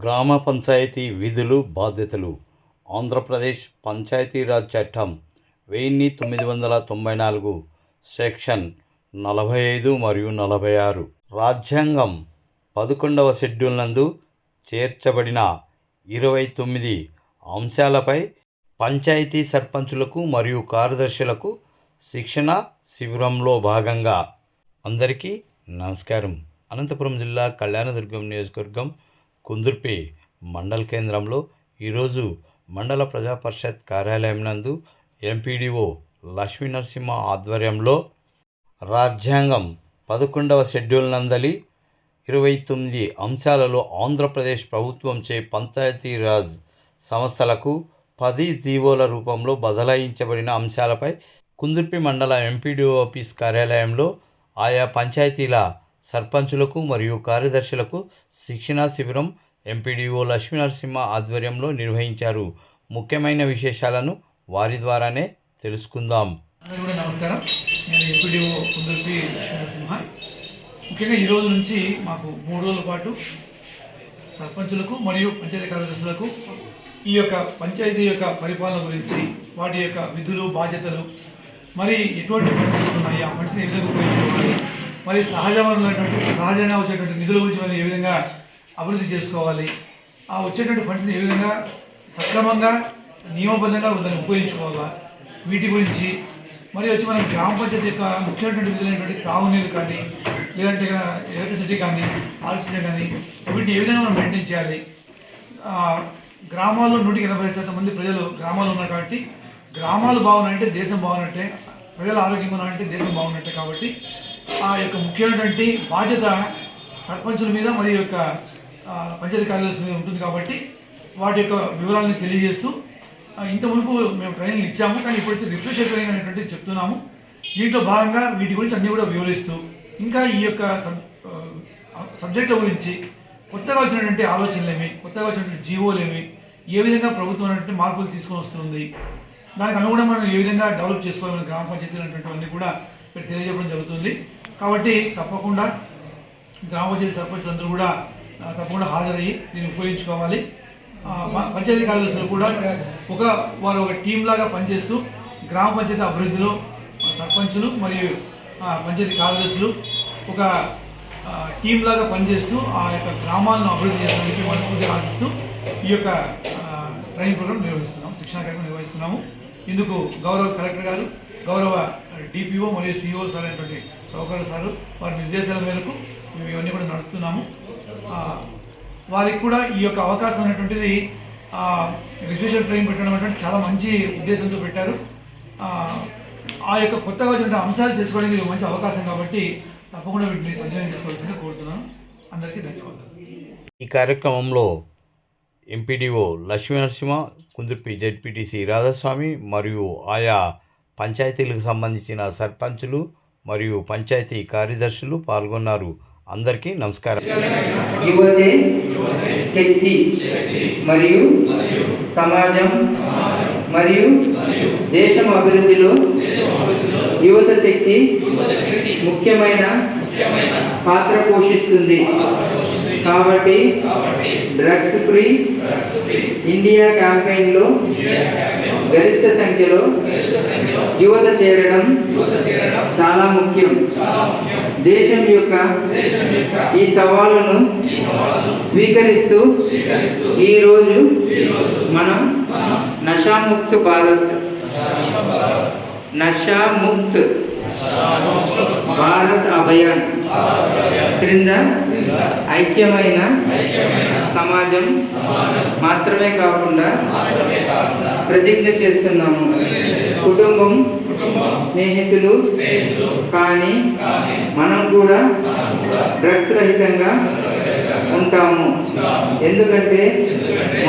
గ్రామ పంచాయతీ విధులు బాధ్యతలు. ఆంధ్రప్రదేశ్ పంచాయతీరాజ్ చట్టం వెయ్యి తొమ్మిది వందల తొంభై నాలుగు సెక్షన్ నలభై ఐదు మరియు నలభై ఆరు. రాజ్యాంగం పదకొండవ షెడ్యూల్ నందు చేర్చబడిన ఇరవై తొమ్మిది అంశాలపై పంచాయతీ సర్పంచులకు మరియు కార్యదర్శులకు శిక్షణ శిబిరంలో భాగంగా అందరికీ నమస్కారం. అనంతపురం జిల్లా కళ్యాణదుర్గం నియోజకవర్గం కుందుర్పి మండల కేంద్రంలో ఈరోజు మండల ప్రజా పరిషత్ కార్యాలయం నందు ఎంపీడీఓ లక్ష్మీ నరసింహ ఆధ్వర్యంలో రాజ్యాంగం పదకొండవ షెడ్యూల్ నందలి ఇరవై తొమ్మిది అంశాలలో ఆంధ్రప్రదేశ్ ప్రభుత్వంచే పంచాయతీరాజ్ సంస్థలకు పది జీవోల రూపంలో బదలాయించబడిన అంశాలపై కుందుర్పి మండల ఎంపీడీఓ ఆఫీస్ కార్యాలయంలో ఆయా పంచాయతీల సర్పంచులకు మరియు కార్యదర్శులకు శిక్షణా శిబిరం ఎంపీడీఓ లక్ష్మీనరసింహ ఆధ్వర్యంలో నిర్వహించారు. ముఖ్యమైన విశేషాలను వారి ద్వారానే తెలుసుకుందాం. కూడా నమస్కారం. నేను ఎంపీడీఓ కుందుర్పి లక్ష్మీనరసింహ. ముఖ్యంగా ఈ రోజు నుంచి మాకు మూడు రోజుల పాటు సర్పంచులకు మరియు పంచాయతీ కార్యదర్శులకు ఈ యొక్క పంచాయతీ యొక్క పరిపాలన గురించి వాటి యొక్క విధులు బాధ్యతలు మరి ఎటువంటి పరిస్థితులు ఉన్నాయి ఆ ఫండ్స్ని ఏ విధంగా ఉపయోగించుకోవాలి మరి సహజ వనరులైనటువంటి సహజంగా వచ్చేటువంటి నిధుల గురించి మనం ఏ విధంగా అభివృద్ధి చేసుకోవాలి? ఆ వచ్చేటువంటి ఫండ్స్ని ఏ విధంగా సక్రమంగా నియమబద్ధంగా దాన్ని ఉపయోగించుకోవాలా? వీటి గురించి మరి వచ్చి మనం గ్రామ పంచాయతీ యొక్క ముఖ్యమైనటువంటి విధులైనటువంటి త్రాగునీరు కానీ లేదంటే ఎలక్ట్రిసిటీ కానీ ఆక్సిజన్ కానీ వీటిని ఏ విధంగా మనం మెయింటైన్ చేయాలి? గ్రామాల్లో నూటికి ఎనభై శాతం మంది ప్రజలు గ్రామాలు ఉన్నారు కాబట్టి గ్రామాలు బాగున్నాయంటే దేశం బాగున్నట్టే ప్రజల ఆరోగ్యంగా ఉన్నారంటే దేశం బాగున్నట్టే కాబట్టి ఆ యొక్క ముఖ్యమైనటువంటి బాధ్యత సర్పంచుల మీద మరియు యొక్క పంచాయతీ కార్యదర్శి మీద ఉంటుంది కాబట్టి వాటి యొక్క వివరాలను తెలియజేస్తూ ఇంత మునుపు మేము ట్రైనింగ్ ఇచ్చాము కానీ ఇప్పుడు రిఫ్రెషర్ ట్రైనింగ్ అనేటువంటిది చెప్తున్నాము. దీంట్లో భాగంగా వీటి గురించి అన్నీ కూడా వివరిస్తూ ఇంకా ఈ యొక్క సబ్ సబ్జెక్టుల గురించి కొత్తగా వచ్చినటువంటి ఆలోచనలేమి కొత్తగా వచ్చినటువంటి జీవోలేమి ఏ విధంగా ప్రభుత్వం అనేటువంటి మార్పులు తీసుకొని వస్తుంది దానికి అనుగుణంగా మనం ఏ విధంగా డెవలప్ చేసుకోవాలి గ్రామ పంచాయతీలు అనేటువంటివన్నీ కూడా ఇక్కడ తెలియజేయడం జరుగుతుంది. కాబట్టి తప్పకుండా గ్రామ పంచాయతీ సర్పంచ్ అందరూ కూడా తప్పకుండా హాజరయ్యి దీన్ని ఉపయోగించుకోవాలి. పంచాయతీ కార్యదర్శులు కూడా ఒక వారు ఒక టీం లాగా పనిచేస్తూ గ్రామ పంచాయతీ అభివృద్ధిలో సర్పంచులు మరియు పంచాయతీ కార్యదర్శులు ఒక టీంలాగా లాగా పనిచేస్తూ ఆ యొక్క గ్రామాలను అభివృద్ధి చేయడానికి మనస్ఫూర్తిగా ఆశిస్తూ ఈ యొక్క ట్రైనింగ్ ప్రోగ్రామ్ నిర్వహిస్తున్నాము శిక్షణ కార్యక్రమం నిర్వహిస్తున్నాము. ఇందుకు గౌరవ కలెక్టర్ గారు గౌరవ డిపిఓ మరియు సిఇఓ సార్ అయినటువంటి ప్రభాకర్ సారు వారి నిర్దేశాల మేరకు మేము ఇవన్నీ కూడా నడుపుతున్నాము. వారికి కూడా ఈ యొక్క అవకాశం అనేటువంటిది రిజిస్ట్రేషన్ ట్రైన్ పెట్టడం అంటే చాలా మంచి ఉద్దేశంతో పెట్టారు. ఆ, యొక్క కొత్తగా వచ్చిన అంశాలు తెలుసుకోవడానికి ఇది మంచి అవకాశం కాబట్టి తప్పకుండా వీటిని సద్వినియోగం చేసుకోవాల్సిందిగా కోరుతున్నాను. అందరికీ ధన్యవాదాలు. ఈ కార్యక్రమంలో ఎంపీడీఓ లక్ష్మీ నరసింహ కుందుర్పి జెడ్పీటీసీ రాధాస్వామి మరియు ఆయా పంచాయతీలకు సంబంధించిన సర్పంచులు మరియు పంచాయతీ కార్యదర్శులు పాల్గొన్నారు. అందరికీ నమస్కారం. యువతే శక్తి మరియు సమాజం మరియు దేశం అభివృద్ధిలో యువత శక్తి ముఖ్యమైన పాత్ర పోషిస్తుంది. కాబట్టి డ్రగ్స్ ఫ్రీ ఇండియా క్యాంపెయిన్లో గరిష్ట సంఖ్యలో యువత చేరడం చాలా ముఖ్యం. దేశం యొక్క ఈ సవాలును స్వీకరిస్తూ ఈరోజు మనం నషాముక్త్ భారత్. నషాముక్త్. భారత్ అభయాన్. క్రింద ఐక్యమైన సమాజం మాత్రమే కాకుండా ప్రతిజ్ఞ చేస్తున్నాము. కుటుంబం స్నేహితులు కానీ మనం కూడా డ్రగ్స్ రహితంగా ఉంటాము. ఎందుకంటే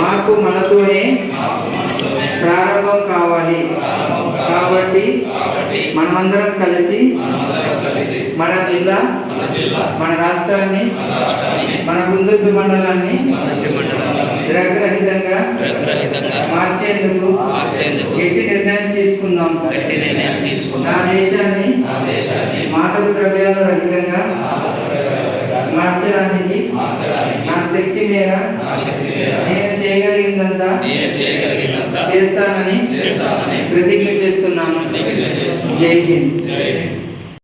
మాకు మనతోనే ప్రారంభం కావాలి. కాబట్టి మనమందరం కలిసి మన జిల్లా మన రాష్ట్రాన్ని మన కుందుర్పి మండలాన్ని డ్రగ్ రహితంగా రహితంగా మార్చేందుకు గట్టి నిర్ణయం తీసుకుందాం. గట్టి నిర్ణయం తీసుకున్నాం నా దేశాన్ని మాదక ద్రవ్యాల రహితంగా మార్చడానికి నా శక్తి మేర? నేను చేయగలిగిందంతా నేను చేయగలిగినంత చేస్తానని చేస్తానని ప్రతిజ్ఞ చేస్తున్నాను. జై హింద్. జై హింద్.